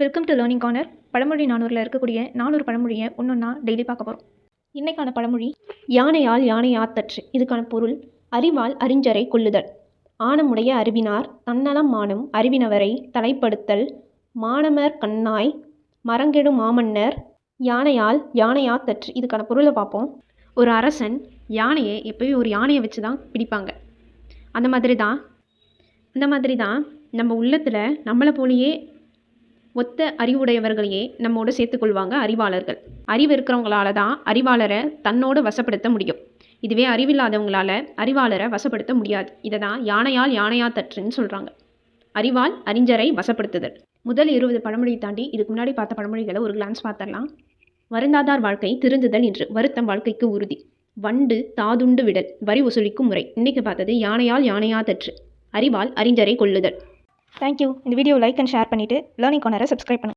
Welcome to learning corner பழமொழி நானூரில் இருக்கக்கூடிய நானூறு பழமொழியை ஒன்றொன்னா டெய்லி பார்க்க போகிறோம் இன்னைக்கான பழமொழி யானையால் யானை ஆத்தற்று. இதுக்கான பொருள் அறிவால் அறிஞரை கொள்ளுதல் ஆணமுடைய அறிவினார் தன்னலம் மானும் அறிவினவரை தலைப்படுத்தல். மானமர் கண்ணாய் மரங்கெடும் மாமன்னர் யானையால் யானையாத்தற்று இதுக்கான பொருளை பார்ப்போம். ஒரு அரசன் யானையை எப்பயும் ஒரு யானையை வச்சு தான் பிடிப்பாங்க. அந்த மாதிரி தான் அந்த மாதிரி தான் நம்ம உள்ளத்தில் நம்மளை போலயே ஒத்த அறிவுடையவர்களையே நம்மோடு சேர்த்துக்கொள்வாங்க அறிவாளர்கள். அறிவு இருக்கிறவங்களால தான் அறிவாளரை தன்னோடு வசப்படுத்த முடியும். இதுவே அறிவில்லாதவங்களால அறிவாளரை வசப்படுத்த முடியாது. இதை தான் யானையால் யானையா தற்றுன்னு சொல்கிறாங்க அறிவால் அறிஞரை வசப்படுத்துதல். முதல் இருபது பழமொழியை தாண்டி இதுக்கு முன்னாடி பார்த்த பழமொழிகளை ஒரு கிளான்ஸ் பார்த்தரலாம் வருந்தாதார் வாழ்க்கை திருந்துதல் என்று வருத்தம் வாழ்க்கைக்கு உறுதி. வண்டு தாதுண்டு விடல் வரி வசூலிக்கும் முறை. இன்னைக்கு பார்த்தது யானையால் யானையா தற்று. அறிவால் அறிஞரை கொள்ளுதல் தேங்க்யூ. இந்த வீடியோ லைக் அண்ட் ஷேர் பண்ணிவிட்டு லேர்னிங் கார்னரை சப்ஸ்கிரைப் பண்ணுங்கள்